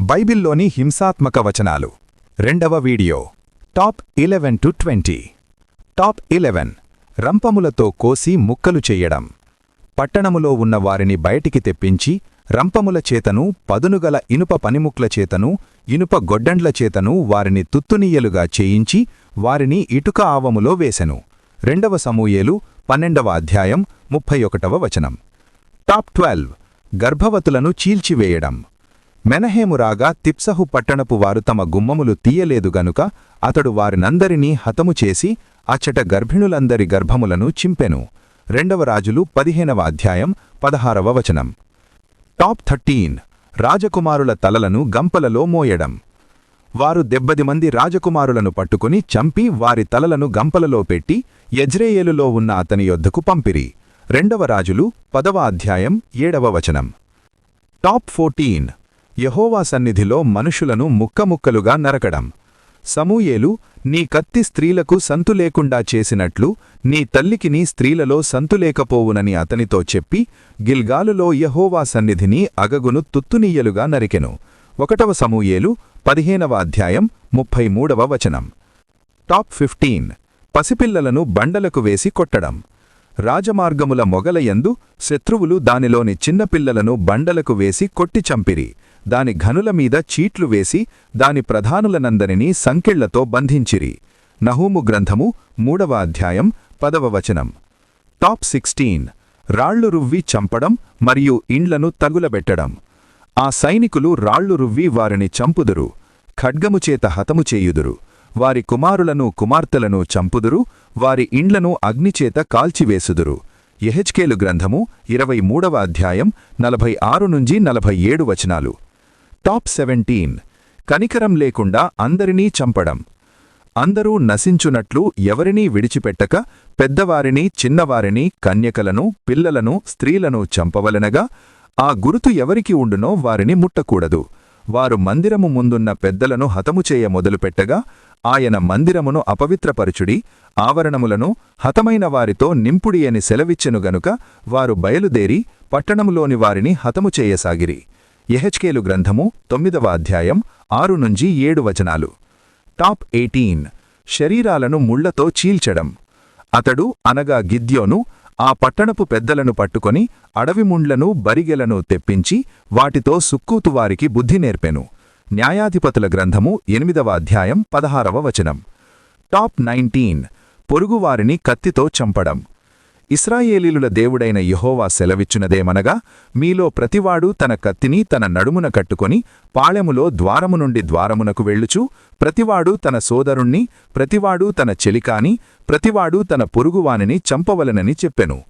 బైబిల్లోని హింసాత్మక వచనాలు. రెండవ video. Top eleven to twenty. Top eleven రంపములతో కోసి ముక్కలు చెయ్యడం పట్టణములో ఉన్న వారిని బయటికి తెప్పించి రంపముల చేతను పదునుగల ఇనుప పనిముక్ల చేతను ఇనుప గొడ్డండ్ల చేతను వారిని తుత్తునీయలుగా చేయించి వారిని ఇటుక ఆవములో వేసెను. రెండవ సమూయేలు పన్నెండవ అధ్యాయం ముప్పై ఒకటవ వచనం. Top twelve. గర్భవతులను చీల్చివేయడం. మెనహేము రాగా తిప్సహు పట్టణపు వారు తమ గుమ్మములు తీయలేదు గనుక అతడు వారినందరినీ హతము చేసి అచ్చట గర్భిణులందరి గర్భములను చింపెను. రెండవ రాజులు పదిహేనవ అధ్యాయం పదహారవ వచనం. Top thirteen. రాజకుమారుల తలలను గంపలలో మోయడం. వారు దెబ్బది మంది రాజకుమారులను పట్టుకుని చంపి వారి తలలను గంపలలో పెట్టి యజ్రేయేలులో ఉన్న అతని యొద్దకు పంపిరి. రెండవ రాజులు పదవ అధ్యాయం ఏడవ వచనం. Top fourteen. యహోవా సన్నిధిలో మనుషులను ముక్కముక్కలుగా నరకడం. సమూయేలు నీ కత్తి స్త్రీలకు సంతు లేకుండా చేసినట్లు నీ తల్లికి నీ స్త్రీలలో సంతులేకపోవునని అతనితో చెప్పి గిల్గాలులో యహోవా సన్నిధిని అగగును తుత్తునీయలుగా నరికెను. ఒకటవ సమూయేలు పదిహేనవ అధ్యాయం ముప్పై మూడవ వచనం. Top fifteen. పసిపిల్లలను బండలకు వేసి కొట్టడం. రాజమార్గముల మొగలయందు శత్రువులు దానిలోని చిన్నపిల్లలను బండలకు వేసి కొట్టి చంపిరి. దాని ఘనుల మీద చీట్లు వేసి దాని ప్రధానులనందరినీ సంకెళ్ళతో బంధించిరి. నహూము గ్రంథము మూడవ అధ్యాయం పదవ వచనం. Top sixteen. రాళ్ళు రువ్వి చంపడం మరియు ఇండ్లను తగులబెట్టడం. ఆ సైనికులు రాళ్ళు రువ్వి వారిని చంపుదురు. ఖడ్గముచేత హతము చేయుదురు. వారి కుమారులను కుమార్తెలను చంపుదురు. వారి ఇండ్లను అగ్నిచేత కాల్చివేసుదురు. ఎహెచ్కేలు గ్రంథము ఇరవై మూడవ అధ్యాయం నలభై ఆరు నుంచి నలభై ఏడు వచనాలు. Top seventeen. కనికరం లేకుండా అందరినీ చంపడం. అందరూ నశించునట్లు ఎవరినీ విడిచిపెట్టక పెద్దవారిని చిన్నవారిని కన్యకలను పిల్లలను స్త్రీలను చంపవలనగా ఆ గురుతు ఎవరికి ఉండునో వారిని ముట్టకూడదు. వారు మందిరము ముందున్న పెద్దలను హతము చేయ మొదలుపెట్టగా ఆయన మందిరమును అపవిత్రపరుచుడి ఆవరణములను హతమైన వారితో నింపుడి అని సెలవిచ్చెను గనుక వారు బయలుదేరి పట్టణములోని వారిని హతము చేయసాగిరి. ఎహెచ్కేలు గ్రంథము తొమ్మిదవ అధ్యాయం ఆరు నుంచి ఏడు వచనాలు. Top eighteen. శరీరాలను ముళ్ళతో చీల్చడం. అతడు అనగా గిద్యోను ఆ పట్టణపు పెద్దలను పట్టుకొని అడవిముండ్లను బరిగెలను తెప్పించి వాటితో సుక్కూతువారికి బుద్ధి నేర్పెను. న్యాయాధిపతుల గ్రంథము ఎనిమిదవ అధ్యాయం పదహారవ వచనం. Top nineteen. పొరుగువారిని కత్తితో చంపడం. ఇస్రాయేలీలుల దేవుడైన యహోవా సెలవిచ్చునదేమనగా మీలో ప్రతివాడు తన కత్తిని తన నడుమున కట్టుకొని పాళెములో ద్వారము నుండి ద్వారమునకు వెళ్ళుచు ప్రతివాడు తన సోదరుణ్ణి ప్రతివాడు తన చెలికాని ప్రతివాడు తన పొరుగువానిని చంపవలనని చెప్పెను.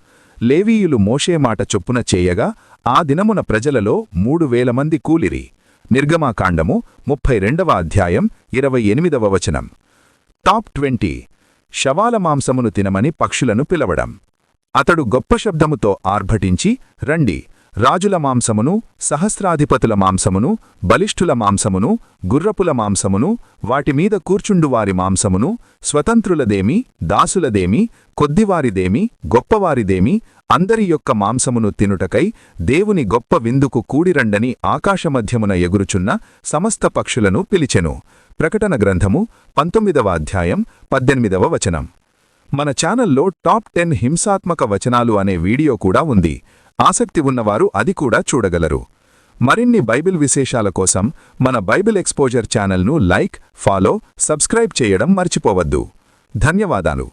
లేవీయులు మోషే మాట చొప్పున చేయగా ఆ దినమున ప్రజలలో మూడు వేల మంది కూలిరి. నిర్గమాకాండము ముప్పై రెండవ అధ్యాయం ఇరవై ఎనిమిదవ వచనం. Top twenty. శవాల మాంసమును తినమని పక్షులను పిలవడం. అతడు గొప్ప శబ్దముతో ఆర్భటించి రండి. రాజుల మాంసమును సహస్రాధిపతుల మాంసమును బలిష్ఠుల మాంసమును గుర్రపుల మాంసమును వాటిమీద కూర్చుండువారి మాంసమును స్వతంత్రులదేమి దాసులదేమి కొద్దివారిదేమి గొప్పవారిదేమి అందరి యొక్క మాంసమును తినుటకై దేవుని గొప్ప విందుకు కూడిరండని ఆకాశమధ్యమున ఎగురుచున్న సమస్త పక్షులను పిలిచెను. ప్రకటన గ్రంథము పంతొమ్మిదవ అధ్యాయం పద్దెనిమిదవ వచనం. మన ఛానల్లో టాప్ టెన్ హింసాత్మక వచనాలు అనే వీడియో కూడా ఉంది. ఆసక్తి ఉన్నవారు అది కూడా చూడగలరు. మరిన్ని బైబిల్ విశేషాల కోసం మన బైబిల్ ఎక్స్పోజర్ ఛానల్ను లైక్ ఫాలో సబ్స్క్రైబ్ చేయడం మర్చిపోవద్దు. ధన్యవాదాలు.